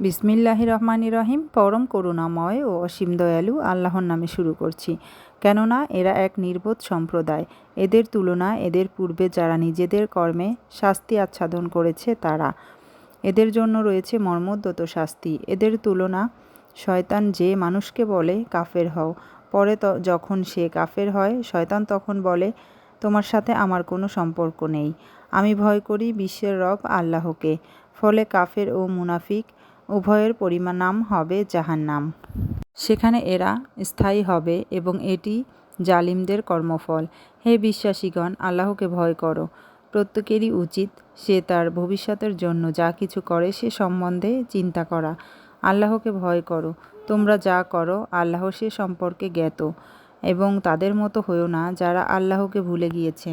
বিসমিল্লাহি রহমানি রহিম পরম করুণাময় ও অসীম দয়ালু আল্লাহর নামে শুরু করছি। কেননা এরা এক নির্বোধ সম্প্রদায়। এদের তুলনা এদের পূর্বে যারা নিজেদের কর্মে শাস্তি আচ্ছাদন করেছে তারা। এদের জন্য রয়েছে মর্মোদ্যত শাস্তি। এদের তুলনা, শয়তান যে মানুষকে বলে, কাফের হও। পরে যখন সে কাফের হয়, শয়তান তখন বলে, তোমার সাথে আমার কোনো সম্পর্ক নেই। আমি ভয় করি বিশ্বের রব আল্লাহকে। ফলে কাফের ও মুনাফিক উভয়ের পরিণাম হবে জাহান্নাম। সেখানে এরা স্থায়ী হবে এবং এটি জালিমদের কর্মফল। হে বিশ্বাসীগণ, আল্লাহকে ভয় করো। প্রত্যেকেরই উচিত সে তার ভবিষ্যতের জন্য যা কিছু করে সে সম্বন্ধে চিন্তা করা। আল্লাহকে ভয় করো। তোমরা যা করো, আল্লাহ সে সম্পর্কে জ্ঞাত এবং তাদের মতো হয়েও না যারা আল্লাহকে ভুলে গিয়েছে।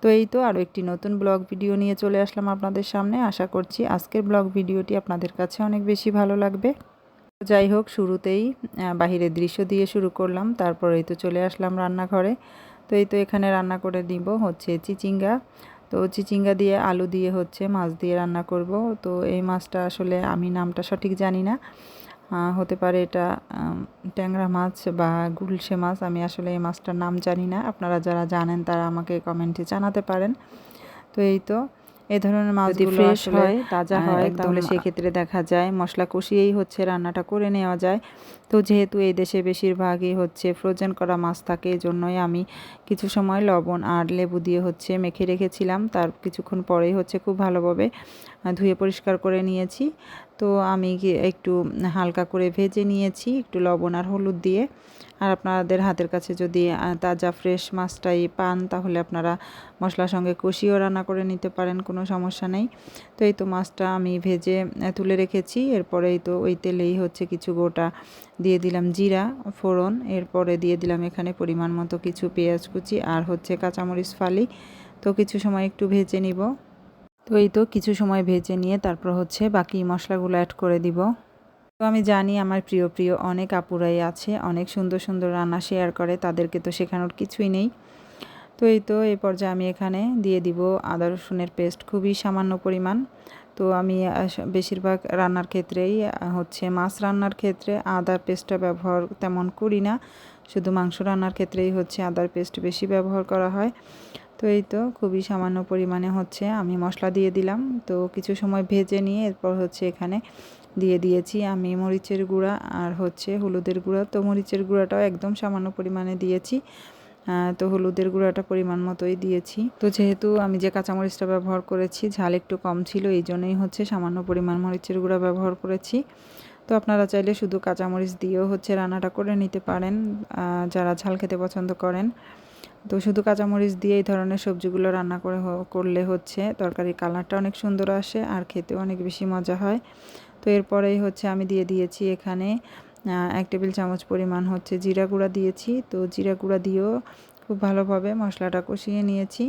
তো এই তো আরও একটি নতুন ব্লগ ভিডিও নিয়ে চলে আসলাম আপনাদের সামনে। আশা করছি আজকের ব্লগ ভিডিওটি আপনাদের কাছে অনেক বেশি ভালো লাগবে। যাই হোক, শুরুতেই বাহিরের দৃশ্য দিয়ে শুরু করলাম, তারপরেই তো চলে আসলাম রান্নাঘরে। তো এই তো এখানে রান্না করে দিব হচ্ছে চিচিঙ্গা। তো চিচিঙ্গা দিয়ে আলু দিয়ে হচ্ছে মাছ দিয়ে রান্না করব। তো এই মাছটা আসলে আমি নামটা সঠিক জানি না। হতে পারে এটা ট্যাংরা মাছ বা গুলশে মাছ আমি আসলে এই মাছটার নাম জানি না। আপনারা যারা জানেন তারা আমাকে কমেন্টে জানাতে পারেন। তো এই তো এ ধরনের মাছ যদি ফ্রেশ হয় তাজা হয় তাহলে সেক্ষেত্রে দেখা যায় মশলা কষিয়েই হচ্ছে রান্নাটা করে নেওয়া যায়। তো যেহেতু এই দেশে বেশিরভাগই হচ্ছে ফ্রোজেন করা মাছ থাকে এই জন্যই আমি কিছু সময় লবণ আর লেবু দিয়ে হচ্ছে মেখে রেখেছিলাম। তার কিছুক্ষণ পরেই হচ্ছে খুব ভালোভাবে ধুয়ে পরিষ্কার করে নিয়েছি। তো আমি একটু হালকা করে ভেজে নিয়েছি, একটু লবণ আর হলুদ দিয়ে। আর আপনাদের হাতের কাছে যদি তাজা ফ্রেশ মাছটাই পান, তাহলে আপনারা মশলার সঙ্গে কষিয়েও রান্না করে নিতে পারেন, কোনো সমস্যা নেই। তো এই তো মাছটা আমি ভেজে তুলে রেখেছি। এরপরেই তো ওই তেলেই হচ্ছে কিছু গোটা দিয়ে দিলাম জিরা, ফোড়ন। এরপরে দিয়ে দিলাম এখানে পরিমাণ মতো কিছু পেঁয়াজ কুচি আর হচ্ছে কাঁচামরিচ ফালি। তো কিছু সময় একটু ভেজে নিব। তো এই তো কিছু সময় ভেজে নিয়ে তারপর হচ্ছে বাকি মশলাগুলো অ্যাড করে দিব। তো আমি জানি আমার প্রিয় প্রিয় অনেক আপুরাই আছে, অনেক সুন্দর সুন্দর রান্না শেয়ার করে, তাদেরকে তো শেখানোর কিছুই নেই। তো এই তো এই পর্যায়ে আমি এখানে দিয়ে দিব আদা, রসুনের পেস্ট খুবই সামান্য পরিমাণ। তো আমি বেশিরভাগ রান্নার ক্ষেত্রেই হচ্ছে মাছ রান্নার ক্ষেত্রে আদার পেস্টটা ব্যবহার তেমন করি না। শুধু মাংস রান্নার ক্ষেত্রেই হচ্ছে আদার পেস্ট বেশি ব্যবহার করা হয়। তো এই তো খুবই সামান্য পরিমাণে হচ্ছে আমি মশলা দিয়ে দিলাম। তো কিছু সময় ভেজে নিয়ে এরপর হচ্ছে এখানে দিয়ে দিয়েছি আমি মরিচের গুঁড়া আর হচ্ছে হলুদের গুঁড়া। তো মরিচের গুঁড়াটাও একদম সামান্য পরিমাণে দিয়েছি। তো হলুদের গুঁড়াটা পরিমাণ মতোই দিয়েছি। তো যেহেতু আমি যে কাঁচামরিচটা ব্যবহার করেছি ঝাল একটু কম ছিল, এই জন্যই হচ্ছে সামান্য পরিমাণ মরিচের গুঁড়া ব্যবহার করেছি। তো আপনারা চাইলে শুধু কাঁচামরিচ দিয়েও হচ্ছে রান্নাটা করে নিতে পারেন যারা ঝাল খেতে পছন্দ করেন। তো শুধু কাঁচামরিচ দিয়ে এই ধরনের সবজিগুলো রান্না করে করলে হচ্ছে তরকারির কালারটা অনেক সুন্দর আসে আর খেতেও অনেক বেশি মজা হয়। তো এরপরেই হচ্ছে আমি দিয়ে দিয়েছি এখানে এক টেবিল চামচ পরিমাণ হচ্ছে জিরা গুঁড়া দিয়েছি। তো জিরা গুঁড়া দিয়েও খুব ভালোভাবে মশলাটা কষিয়ে নিয়েছি।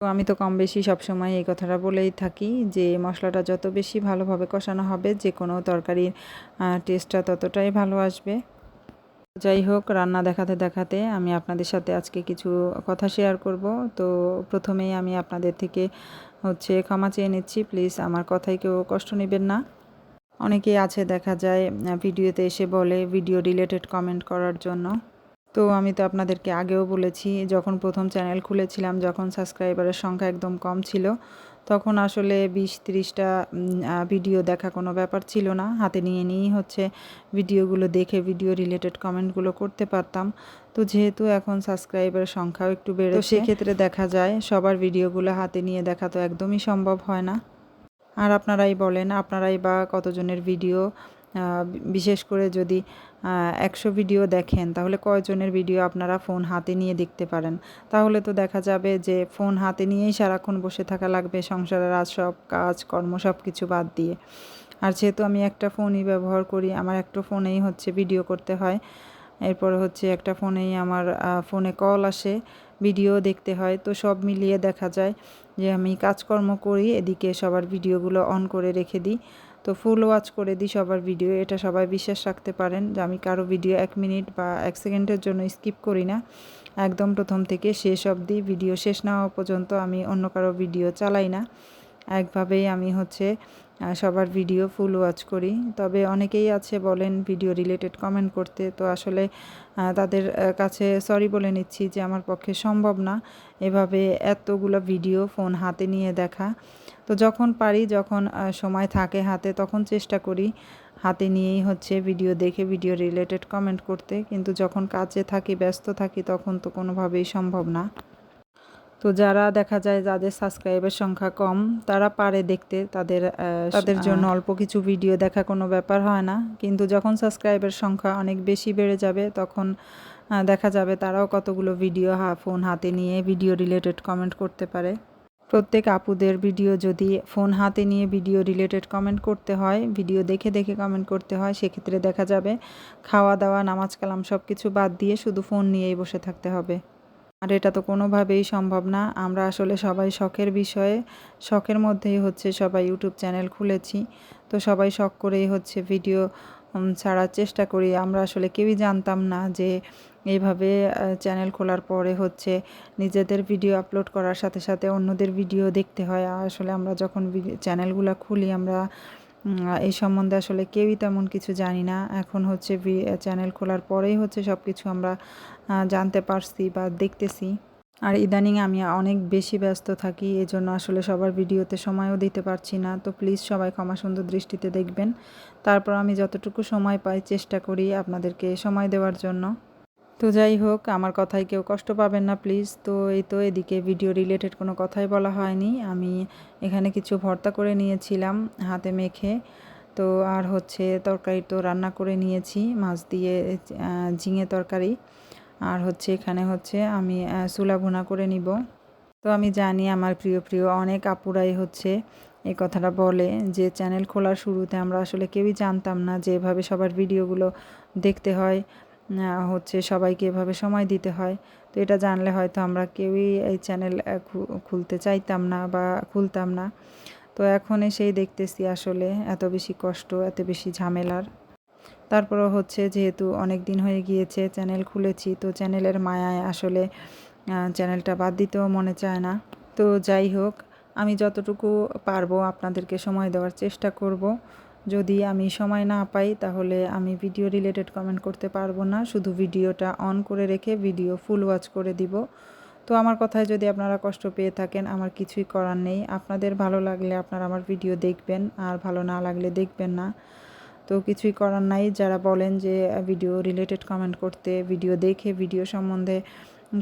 তো আমি তো কম বেশি সবসময় এই কথাটা বলেই থাকি যে মশলাটা যত বেশি ভালোভাবে কষানো হবে যে কোনো তরকারির টেস্টটা ততটাই ভালো আসবে। যাই হোক, রান্না দেখাতে দেখাতে আমি আপনাদের সাথে আজকে কিছু কথা শেয়ার করব। তো প্রথমেই আমি আপনাদের থেকে হচ্ছে ক্ষমা চেয়ে নিচ্ছি। প্লিজ আমার কথাই কেউ কষ্ট নেবেন না। অনেকেই আছে দেখা যায় ভিডিওতে এসে বলে ভিডিও রিলেটেড কমেন্ট করার জন্য। তো আমি তো আপনাদেরকে আগেও বলেছি, যখন প্রথম চ্যানেল খুলেছিলাম, যখন সাবস্ক্রাইবারের সংখ্যা একদম কম ছিল তখন আসলে বিশ তিরিশটা ভিডিও দেখা কোনো ব্যাপার ছিল না। হাতে নিয়ে নিয়েই হচ্ছে ভিডিওগুলো দেখে ভিডিও রিলেটেড কমেন্টগুলো করতে পারতাম। তো যেহেতু এখন সাবস্ক্রাইবারের সংখ্যাও একটু বেড়ে তো সেক্ষেত্রে দেখা যায় সবার ভিডিওগুলো হাতে নিয়ে দেখা তো একদমই সম্ভব হয় না। আর আপনারাই বলেন, আপনারাই বা কতজনের ভিডিও বিশেষ করে যদি একশো ভিডিও দেখেন, তাহলে কয়জনের ভিডিও আপনারা ফোন হাতে নিয়ে দেখতে পারেন? তাহলে তো দেখা যাবে যে ফোন হাতে নিয়েই সারাক্ষণ বসে থাকা লাগবে সংসারের আজ সব কাজ, কর্ম সব কিছু বাদ দিয়ে। আর যেহেতু আমি একটা ফোনই ব্যবহার করি, আমার একটা ফোনেই হচ্ছে ভিডিও করতে হয়। এরপর হচ্ছে একটা ফোনেই আমার ফোনে কল আসে, ভিডিও দেখতে হয়। তো সব মিলিয়ে দেখা যায় যে আমি কাজকর্ম করি, এদিকে সবার ভিডিওগুলো অন করে রেখে দিই। তো ফুল ওয়াচ করে দিই সবার ভিডিও এটা সবাই বিশ্বাস রাখতে পারেন যে আমি কারও ভিডিও এক মিনিট বা এক সেকেন্ডের জন্য স্কিপ করি না। একদম প্রথম থেকে শেষ অবধি ভিডিও শেষ না হওয়া পর্যন্ত আমি অন্য কারও ভিডিও চালাই না। একভাবেই আমি হচ্ছে সবার ভিডিও ফুল ওয়াচ করি। তবে অনেকেই আছে বলেন ভিডিও রিলেটেড কমেন্ট করতে, তো আসলে তাদের কাছে সরি বলে নিচ্ছি যে আমার পক্ষে সম্ভব না এভাবে এতগুলো ভিডিও ফোন হাতে নিয়ে দেখা। তো যখন পারি, যখন সময় থাকে হাতে, তখন চেষ্টা করি হাতে নিয়েই হচ্ছে ভিডিও দেখে ভিডিও রিলেটেড কমেন্ট করতে। কিন্তু যখন কাজে থাকি, ব্যস্ত থাকি, তখন তো কোনোভাবেই সম্ভব না। তো যারা দেখা যায় যাদের সাবস্ক্রাইবের সংখ্যা কম তারা পারে দেখতে। তাদের তাদের জন্য অল্প কিছু ভিডিও দেখা কোনো ব্যাপার হয় না। কিন্তু যখন সাবস্ক্রাইবের সংখ্যা অনেক বেশি বেড়ে যাবে তখন দেখা যাবে তারাও কতগুলো ভিডিও হা ফোন হাতে নিয়ে ভিডিও রিলেটেড কমেন্ট করতে পারে। প্রত্যেক আপুদের ভিডিও যদি ফোন হাতে নিয়ে ভিডিও রিলেটেড কমেন্ট করতে হয় ভিডিও দেখে দেখে কমেন্ট করতে হয় সেক্ষেত্রে দেখা যাবে খাওয়া দাওয়া নামাজ কালাম সব কিছু বাদ দিয়ে শুধু ফোন নিয়েই বসে থাকতে হবে। আর এটা তো কোনোভাবেই সম্ভব না। আমরা আসলে সবাই শখের বিষয়ে, শখের মধ্যেই হচ্ছে সবাই ইউটিউব চ্যানেল খুলেছি। তো সবাই শখ করেই হচ্ছে ভিডিও ছাড়ার চেষ্টা করি। আমরা আসলে কেউই জানতাম না যে এইভাবে চ্যানেল খোলার পরে হচ্ছে নিজেদের ভিডিও আপলোড করার সাথে সাথে অন্যদের ভিডিও দেখতে হয়। আসলে আমরা যখন চ্যানেলগুলো খুলি, আমরা এই সম্বন্ধে আসলে কেউই তেমন কিছু জানি না। এখন হচ্ছে চ্যানেল খোলার পরেই হচ্ছে সব কিছু আমরা জানতে পারছি বা দেখতেছি। আর ইদানিং আমি অনেক বেশি ব্যস্ত থাকি, এজন্য আসলে সবার ভিডিওতে সময়ও দিতে পারছি না। তো প্লিজ সবাই ক্ষমা সুন্দর দৃষ্টিতে দেখবেন। তারপর আমি যতটুকু সময় পাই চেষ্টা করি আপনাদেরকে সময় দেওয়ার জন্য। তো যাই হোক, আমার কথায় কেউ কষ্ট পাবেন না প্লিজ তো এই তো এদিকে ভিডিও রিলেটেড কোনো কথাই বলা হয়নি। আমি এখানে কিছু ভর্তা করে নিয়েছিলাম হাতে মেখে। তো আর হচ্ছে তরকারি তো রান্না করে নিয়েছি, মাছ দিয়ে ঝিঙে তরকারি। আর হচ্ছে এখানে হচ্ছে আমি চুলা ভুনা করে নিব। তো আমি জানি আমার প্রিয় প্রিয় অনেক আপুরাই হচ্ছে এই কথাটা বলে যে চ্যানেল খোলার শুরুতে আমরা আসলে কেউই জানতাম না যে এভাবে সবার ভিডিওগুলো দেখতে হয়। হচ্ছে সবাইকে এভাবে সময় দিতে হয়। তো এটা জানলে হয়তো আমরা কেউই এই চ্যানেল খুলতে চাইতাম না বা খুলতাম না। তো এখন সেই দেখতেছি আসলে এত বেশি কষ্ট, এত বেশি ঝামেলার। তারপরও হচ্ছে যেহেতু অনেক দিন হয়ে গিয়েছে চ্যানেল খুলেছি, তো চ্যানেলের মায়ায় আসলে চ্যানেলটা বাদ দিতেও মনে চায় না। তো যাই হোক, আমি যতটুকু পারব আপনাদেরকে সময় দেওয়ার চেষ্টা করব। যদি আমি সময় না পাই, তাহলে আমি ভিডিও রিলেটেড কমেন্ট করতে পারব না। শুধু ভিডিওটা অন করে রেখে ভিডিও ফুল ওয়াচ করে দিব। তো আমার কথায় যদি আপনারা কষ্ট পেয়ে থাকেন, আমার কিছুই করার নেই। আপনাদের ভালো লাগলে আপনারা আমার ভিডিও দেখবেন, আর ভালো না লাগলে দেখবেন না। তো কিছুই করার নাই। যারা বলেন যে ভিডিও রিলেটেড কমেন্ট করতে ভিডিও দেখে ভিডিও সম্বন্ধে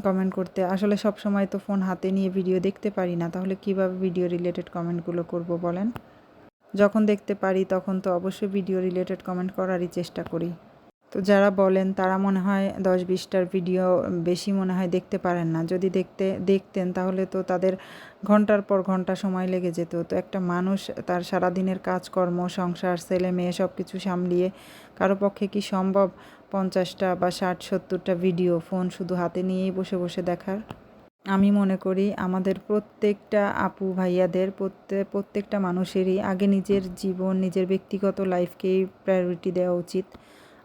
কমেন্ট করতে, আসলে সব সময় তো ফোন হাতে নিয়ে ভিডিও দেখতে পারি না। তাহলে কীভাবে ভিডিও রিলেটেড কমেন্টগুলো করব বলেন? যখন দেখতে পারি, তখন তো অবশ্যই ভিডিও রিলেটেড কমেন্ট করারই চেষ্টা করি। তো যারা বলেন, তারা মনে হয় দশ বিশটার ভিডিও বেশি মনে হয় দেখতে পারেন না। যদি দেখতে, দেখতেন, তাহলে তো তাদের ঘণ্টার পর ঘণ্টা সময় লেগে যেত। তো একটা মানুষ তার সারাদিনের কাজকর্ম, সংসার ছেলে মেয়ে সব কিছু সামলিয়ে কারও পক্ষে কি সম্ভব পঞ্চাশটা বা ষাট, সত্তরটা ভিডিও ফোন শুধু হাতে নিয়েই বসে বসে দেখার? আমি মনে করি আমাদের প্রত্যেকটা আপু ভাইয়াদের প্রত্যেক প্রত্যেকটা মানুষেরই আগে নিজের জীবন নিজের ব্যক্তিগত লাইফকেই প্রায়োরিটি দেওয়া উচিত।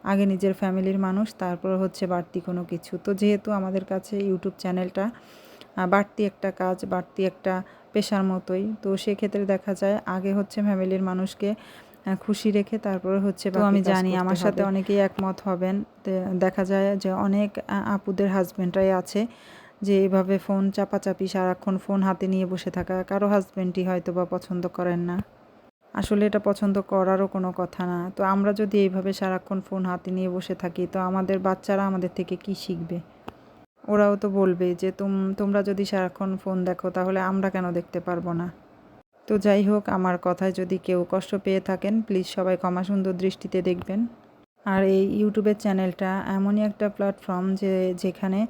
আগে নিজের ফ্যামিলির মানুষ তারপর হচ্ছে বাড়তি কোনো কিছু। তো যেহেতু আমাদের কাছে ইউটিউব চ্যানেলটা বাড়তি একটা কাজ বাড়তি একটা পেশার মতোই তো সেক্ষেত্রে দেখা যায় আগে হচ্ছে ফ্যামিলির মানুষকে খুশি রেখে তারপরে হচ্ছে তো আমি জানি আমার সাথে অনেকেই একমত হবেন। দেখা যায় যে অনেক আপুদের হাজব্যান্ডরাই আছে যে এভাবে ফোন চাপাচাপি সারাক্ষণ ফোন হাতে নিয়ে বসে থাকা কারও হাজব্যান্ডই হয়তো বা পছন্দ করেন না। আসলে এটা পছন্দ করারও কোনো কথা না। তো আমরা যদি এইভাবে সারাক্ষণ ফোন হাতে নিয়ে বসে থাকি, তো আমাদের বাচ্চারা আমাদের থেকে কি শিখবে? ওরাও তো বলবে যে, তুম, তোমরা যদি সারাক্ষণ ফোন দেখো, তাহলে আমরা কেন দেখতে পারব না? তো যাই হোক, আমার কথায় যদি কেউ কষ্ট পেয়ে থাকেন প্লিজ সবাই ক্ষমা সুন্দর দৃষ্টিতে দেখবেন। আর এই ইউটিউবের চ্যানেলটা এমনই একটা প্ল্যাটফর্ম যে, যেখানে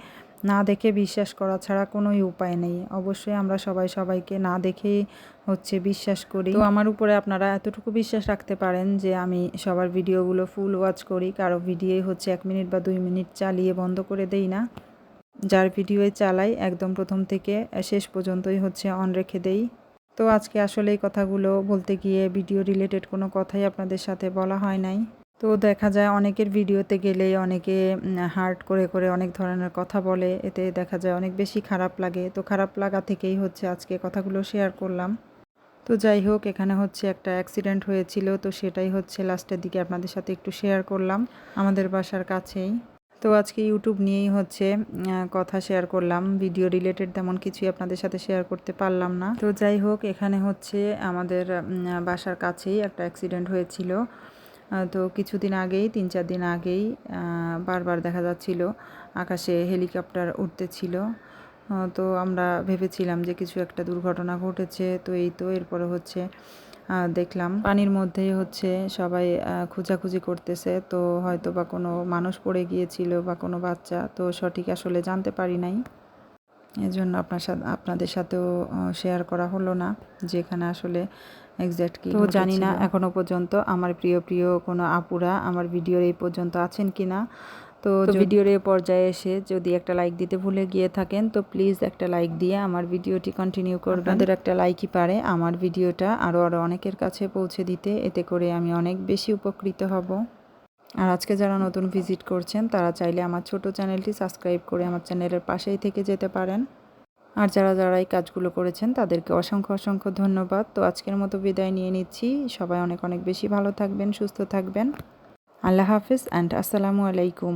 না দেখে বিশ্বাস করা ছাড়া কোনোই উপায় নেই। অবশ্যই আমরা সবাই সবাইকে না দেখেই হচ্ছে বিশ্বাস করি। তো আমার উপরে আপনারা এতটুকু বিশ্বাস রাখতে পারেন যে আমি সবার ভিডিওগুলো ফুল ওয়াচ করি। কারও ভিডিওই হচ্ছে এক মিনিট বা দুই মিনিট চালিয়ে বন্ধ করে দেই না। যার ভিডিওই চালাই একদম প্রথম থেকে শেষ পর্যন্তই হচ্ছে অন রেখে দেই। তো আজকে আসলে এই কথাগুলো বলতে গিয়ে ভিডিও রিলেটেড কোনো কথাই আপনাদের সাথে বলা হয় নাই। তো দেখা যায় অনেকের ভিডিওতে গেলে অনেকে হার্ট করে করে অনেক ধরনের কথা বলে। এতে দেখা যায় অনেক বেশি খারাপ লাগে। তো খারাপ লাগা থেকেই হচ্ছে আজকে কথাগুলো শেয়ার করলাম। তো যাই হোক, এখানে হচ্ছে একটা অ্যাক্সিডেন্ট হয়েছিল। তো সেটাই হচ্ছে লাস্টের দিকে আপনাদের সাথে একটু শেয়ার করলাম আমাদের বাসার কাছেই। তো আজকে ইউটিউব নিয়েই হচ্ছে কথা শেয়ার করলাম। ভিডিও রিলেটেড তেমন কিছুই আপনাদের সাথে শেয়ার করতে পারলাম না। তো যাই হোক, এখানে হচ্ছে আমাদের বাসার কাছেই একটা অ্যাক্সিডেন্ট হয়েছিল। তো কিছুদিন আগেই, তিন চার দিন আগেই বারবার দেখা যাচ্ছিল। আকাশে হেলিকপ্টার উঠতেছিল। তো আমরা ভেবেছিলাম যে কিছু একটা দুর্ঘটনা ঘটেছে। তো এই তো এরপরে হচ্ছে দেখলাম পানির মধ্যেই হচ্ছে সবাই খোঁজাখুঁজি করতেছে। তো হয়তো বা কোনো মানুষ পড়ে গিয়েছিল বা কোনো বাচ্চা। তো সঠিক আসলে জানতে পারি নাই। এজন্য আপনার সাথে, আপনাদের সাথেও শেয়ার করা হলো না। যেখানে আসলে এক্স্যাক্ট কি তো জানি না এখনও পর্যন্ত আমার প্রিয় প্রিয় কোনো আপুরা আমার ভিডিওর এই পর্যন্ত আছেন কি না। তো ভিডিওর এই পর্যায়ে এসে যদি একটা লাইক দিতে ভুলে গিয়ে থাকেন তো প্লিজ একটা লাইক দিয়ে আমার ভিডিওটি কন্টিনিউ করবেন। আপনাদের একটা লাইকই পারে আমার ভিডিওটা আরও আরও অনেকের কাছে পৌঁছে দিতে। এতে করে আমি অনেক বেশি উপকৃত হব। আর আজকে যারা নতুন ভিজিট করছেন তারা চাইলে আমার ছোট চ্যানেলটি সাবস্ক্রাইব করে আমার চ্যানেলের পাশেই থেকে যেতে পারেন। আর যারা যারা এই কাজগুলো করেছেন, তাদেরকে অসংখ্য অসংখ্য ধন্যবাদ। তো আজকের মতো বিদায় নিয়ে নিচ্ছি। সবাই অনেক অনেক বেশি ভালো থাকবেন, সুস্থ থাকবেন। আল্লাহ হাফিজ অ্যান্ড আসসালামু আলাইকুম।